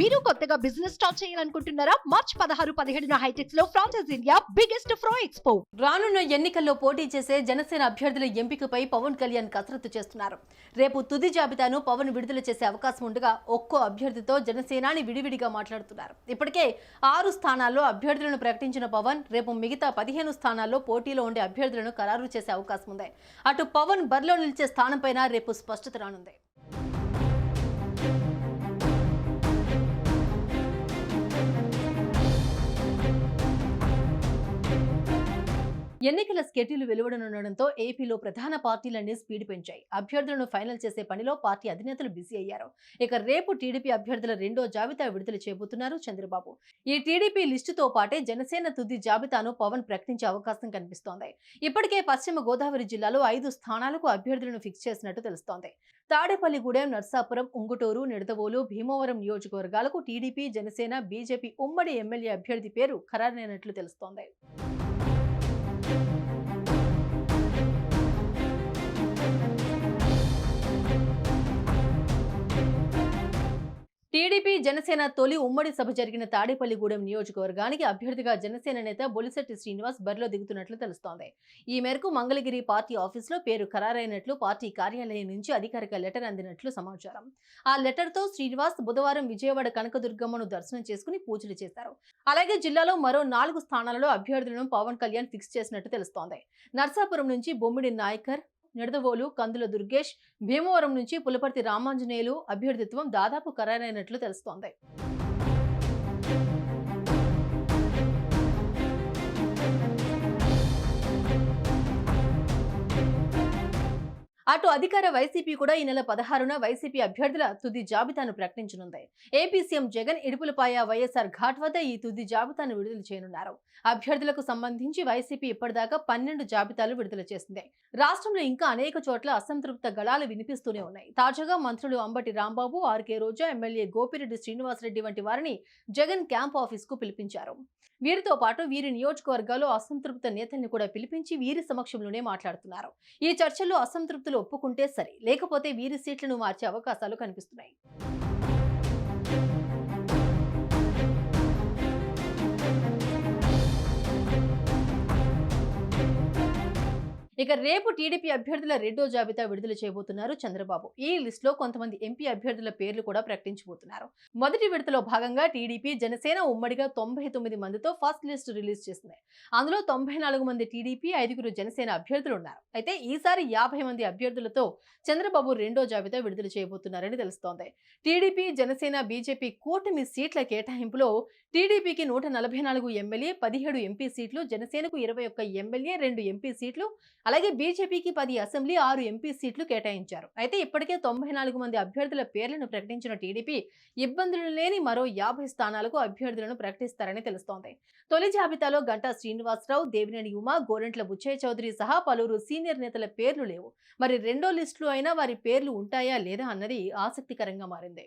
మీరు కొత్తగా business start చేయాలనుకుంటున్నారా? మార్చ్ పదహారు పదిహేడున హైటెక్స్లో ఫ్రాన్సెస్ ఇండియా బిగ్గెస్ట్ ఫ్రో ఎక్స్పో రానున్న ఎన్నికల్లో పోటీ చేసే జనసేన అభ్యర్థుల ఎంపికపై పవన్ కళ్యాణ్ కసరత్తు చేస్తున్నారు. రేపు తుది జాబితాను పవన్ విడుదల చేసే అవకాశం ఉండగా ఒక్కో అభ్యర్థితో జనసేనాని విడివిడిగా మాట్లాడుతున్నారు. ఇప్పటికే ఆరు స్థానాల్లో అభ్యర్థులను ప్రకటించిన పవన్ రేపు మిగతా పదిహేను స్థానాల్లో పోటీలో ఉండే అభ్యర్థులను ఖరారు చేసే అవకాశం ఉంది. అటు పవన్ బరిలో నిలిచే స్థానంపైన రేపు స్పష్టత రానుంది. ఎన్నికల స్కెడ్యూల్ వెలువడనుండడంతో ఏపీలో ప్రధాన పార్టీలన్నీ స్పీడ్ పెంచాయి. అభ్యర్థులను ఫైనల్ చేసే పనిలో పార్టీ అధినేతలు బిజీ అయ్యారు. ఇక రేపు టీడీపీ అభ్యర్థుల రెండో జాబితా విడుదల చేయబోతున్నారు చంద్రబాబు. ఈ టీడీపీ లిస్టుతో పాటే జనసేన తుది జాబితాను పవన్ ప్రకటించే అవకాశం కనిపిస్తోంది. ఇప్పటికే పశ్చిమ గోదావరి జిల్లాలో ఐదు స్థానాలకు అభ్యర్థులను ఫిక్స్ చేసినట్టు తెలుస్తోంది. తాడేపల్లిగూడెం నర్సాపురం ఉంగుటూరు నిడదవోలు భీమవరం నియోజకవర్గాలకు టీడీపీ జనసేన బీజేపీ ఉమ్మడి ఎమ్మెల్యే అభ్యర్థి పేరు ఖరారైనట్లు తెలుస్తోంది. టీడీపీ జనసేన తొలి ఉమ్మడి సభ జరిగిన తాడేపల్లిగూడెం నియోజకవర్గానికి అభ్యర్థిగా జనసేన నేత బొలిశెట్టి శ్రీనివాస్ బరిలో దిగుతున్నట్లు తెలుస్తోంది. ఈ మేరకు మంగళగిరి పార్టీ ఆఫీసులో పేరు ఖరారైనట్లు పార్టీ కార్యాలయం నుంచి అధికారిక లెటర్ అందినట్లు సమాచారం. ఆ లెటర్తో శ్రీనివాస్ బుధవారం విజయవాడ కనకదుర్గమ్మను దర్శనం చేసుకుని పూజలు చేశారు. అలాగే జిల్లాలో మరో నాలుగు స్థానాలలో అభ్యర్థులను పవన్ కళ్యాణ్ ఫిక్స్ చేసినట్టు తెలుస్తోంది. నర్సాపురం నుంచి బొమ్మిడి నాయకర్ నిడదవోలు కందుల దుర్గేష్ భీమవరం నుంచి పులపర్తి రామాంజనేయులు అభ్యర్థిత్వం దాదాపు ఖరారైనట్లు తెలుస్తోంది. అటు అధికార వైసీపీ కూడా ఈ నెల పదహారున వైసీపీ అభ్యర్థుల తుది జాబితాను ప్రకటించనుంది. AP CM Jagan Idupulapaya YSR ghat వద్ద ఈ తుది జాబితాను విడుదల చేయనున్నారు. అభ్యర్థులకు సంబంధించి వైసీపీ ఇప్పటిదాకా పన్నెండు జాబితాలు విడుదల చేసింది. రాష్ట్రంలో ఇంకా అనేక చోట్ల అసంతృప్త గళాలు వినిపిస్తూనే ఉన్నాయి. తాజాగా మంత్రులు అంబటి రాంబాబు ఆర్కే రోజా ఎమ్మెల్యే గోపిరెడ్డి శ్రీనివాసరెడ్డి వంటి వారిని జగన్ క్యాంప్ ఆఫీస్కు పిలిపించారు. వీరితో పాటు వీరి నియోజకవర్గాల్లో అసంతృప్త నేతల్ని కూడా పిలిపించి వీరి సమక్షంలోనే మాట్లాడుతున్నారు. ఈ చర్చల్లో అసంతృప్తులు ఒప్పుకుంటే సరే లేకపోతే వీరి సీట్లను మార్చే అవకాశాలు కనిపిస్తున్నాయి. ఇక రేపు టీడీపీ అభ్యర్థుల రెండో జాబితా విడుదల చేయబోతున్నారు చంద్రబాబు. ఈ లిస్ట్లో కొంతమంది ఎంపీ అభ్యర్థుల పేర్లు కూడా ప్రకటించబోతున్నారు. మొదటి విడతలో భాగంగా టీడీపీ జనసేన ఉమ్మడిగా తొంభై తొమ్మిది మందితో ఫస్ట్ లిస్ట్ రిలీజ్ చేసింది. అందులో తొంభై నాలుగు మంది టీడీపీ ఐదుగురు జనసేన అభ్యర్థులు ఉన్నారు. అయితే ఈసారి యాభై మంది అభ్యర్థులతో చంద్రబాబు రెండో జాబితా విడుదల చేయబోతున్నారని తెలుస్తోంది. టీడీపీ జనసేన బీజేపీ కూటమి సీట్ల కేటాయింపులో టీడీపీకి నూట నలభై నాలుగు ఎమ్మెల్యే పదిహేడు ఎంపీ సీట్లు జనసేనకు ఇరవై ఒక్క ఎమ్మెల్యే రెండు ఎంపీ సీట్లు అలాగే బీజేపీకి పది అసెంబ్లీ ఆరు ఎంపీ సీట్లు కేటాయించారు. అయితే ఇప్పటికే తొంభై నాలుగు మంది అభ్యర్థుల పేర్లను ప్రకటించిన టీడీపీ ఇబ్బందులు లేని మరో యాభై స్థానాలకు అభ్యర్థులను ప్రకటిస్తారని తెలుస్తోంది. తొలి జాబితాలో గంటా శ్రీనివాసరావు దేవినేని ఉమా గోరెంట్ల బుచ్చయ్య చౌదరి సహా పలువురు సీనియర్ నేతల పేర్లు లేవు. మరి రెండో లిస్టులో అయినా వారి పేర్లు ఉంటాయా లేదా అన్నది ఆసక్తికరంగా మారింది.